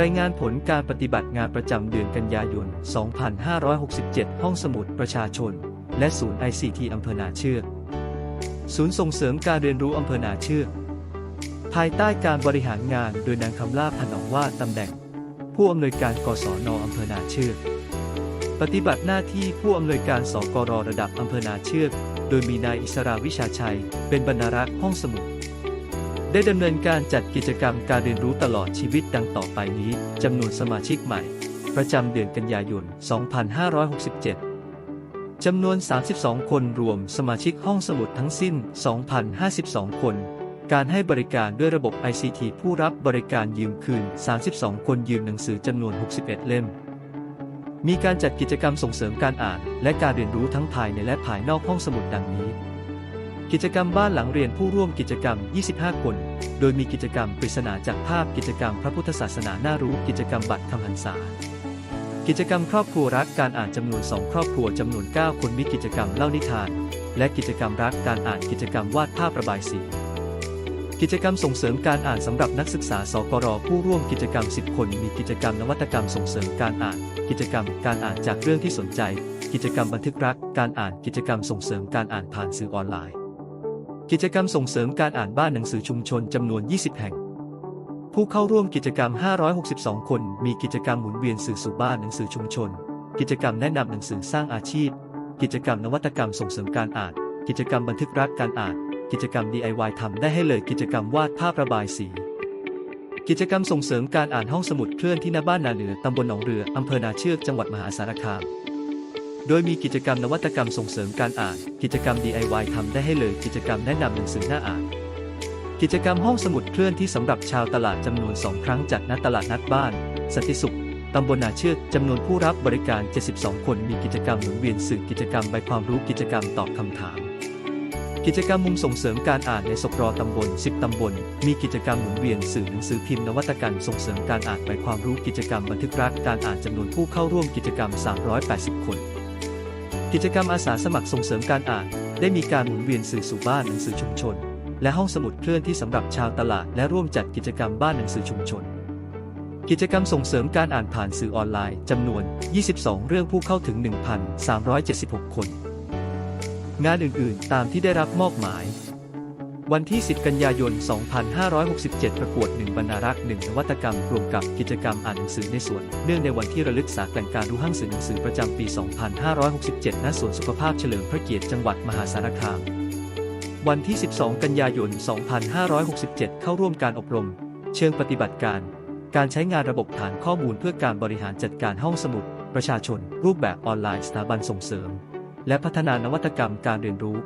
รายงานผลการปฏิบัติงานประจำเดือนกันยายน 2567 ห้องสมุดประชาชน และศูนย์ ICT อำเภอนาเชือก ศูนย์ส่งเสริมการเรียนรู้อำเภอนาเชือก ภายใต้การบริหารงานโดยนางคำลาพนองว่าตำแหน่ง ผู้อำนวยการกศนอำเภอนาเชือก ปฏิบัติหน้าที่ผู้อำนวยการสกรระดับอำเภอนาเชือก โดยมีนายอิสราวิชาชัย เป็นบรรณารักษ์ห้องสมุด ได้ดำเนินการจัดกิจกรรมการเรียนรู้ตลอดชีวิตดังต่อไปนี้จำนวนสมาชิกใหม่ ประจำเดือนกันยายน 2567 จำนวน 32 คนรวมสมาชิกห้องสมุดทั้งสิ้น 2,052 คน การให้บริการด้วยระบบ ICT ผู้รับบริการยืมคืน 32 คนยืมหนังสือจำนวน 61 เล่ม มีการจัดกิจกรรมส่งเสริมการอ่าน และการเรียนรู้ทั้งภายในและภายนอกห้องสมุดดังนี้ กิจกรรมบ้านหลังเรียนผู้ร่วมกิจกรรม 25 คน โดยมีกิจกรรมปริศนาจากภาพกิจกรรมพระพุทธศาสนาน่ารู้กิจกรรมบัตรคำหันษา กิจกรรมครอบครัวรักการอ่านจำนวน 2 ครอบครัวจำนวน 9 คนมีกิจกรรมเล่านิทาน และกิจกรรมรักการอ่านกิจกรรมวาดภาพระบายสี กิจกรรมส่งเสริมการอ่านสำหรับนักศึกษาสกรผู้ร่วมกิจกรรม 10 คน มีกิจกรรมนวัตกรรมส่งเสริมการอ่าน กิจกรรมการอ่านจากเรื่องที่สนใจ กิจกรรมบันทึกรัก การอ่านกิจกรรมส่งเสริมการอ่านผ่านสื่อออนไลน์ กิจกรรมส่งเสริมการอ่านบ้านหนังสือชุมชนจำนวน 20 แห่ง ผู้เข้าร่วมกิจกรรม 562 คน มีกิจกรรมหมุนเวียนสื่อสู่บ้านหนังสือชุมชน กิจกรรมแนะนำหนังสือสร้างอาชีพ กิจกรรมนวัตกรรมส่งเสริมการอ่าน กิจกรรมบันทึกรักการอ่าน กิจกรรม DIY ทำได้ให้เลยกิจกรรมวาดภาพระบายสี กิจกรรมส่งเสริมการอ่านห้องสมุดเคลื่อนที่หน้าบ้านนาเหนือตำบลหนองเรืออำเภอนาเชือกจังหวัดมหาสารคาม โดยมีกิจกรรมนวัตกรรมส่งเสริมการอ่าน กิจกรรม DIY ทำได้ให้เลยกิจกรรมแนะนำหนังสือหน้าอ่าน กิจกรรมห้องสมุดเคลื่อนที่สำหรับชาวตลาดจำนวน 2 ครั้งจัดณตลาดนัดบ้านสันติสุขตำบลนาเชือกจำนวนผู้รับบริการ 72 คนมีกิจกรรมหมุนเวียนสื่อกิจกรรมใบความรู้กิจกรรมตอบคำถาม กิจกรรมมุมส่งเสริมการอ่านในสกรอตำบล 10 ตำบล มีกิจกรรมหมุนเวียนสื่อหนังสือพิมพ์นวัตกรรมส่งเสริมการอ่านใบความรู้กิจกรรมบันทึกรักการอ่านจำนวนผู้เข้าร่วมกิจกรรม 380 คน กิจกรรมอาสาสมัครส่งเสริมการอ่าน ได้มีการหมุนเวียนสื่อสู่บ้านหนังสือชุมชน และห้องสมุดเคลื่อนที่สำหรับชาวตลาดและร่วมจัดกิจกรรมบ้านหนังสือชุมชน กิจกรรมส่งเสริมการอ่านผ่านสื่อออนไลน์จำนวน 22 เรื่องผู้เข้าถึง 1,376 คน งานอื่นๆ ตามที่ได้รับมอบหมาย วันที่ 10 กันยายน 2567 ประกวด 1 บรรณารักษ์ 1 นวัตกรรมรวมกับกิจกรรมอ่านหนังสือในสวน เนื่องในวันที่ระลึกสาแกลการรู้ห้างสื่อหนังสือประจำปี 2567 ณ สวนสุขภาพเฉลิมพระเกียรติจังหวัดมหาสารคาม วันที่ 12 กันยายน 2567 เข้าร่วมการอบรม เชิงปฏิบัติการ การใช้งานระบบฐานข้อมูลเพื่อการบริหารจัดการห้องสมุด ประชาชน รูปแบบออนไลน์สถาบันส่งเสริม และพัฒนานวัตกรรมการเรียนรู้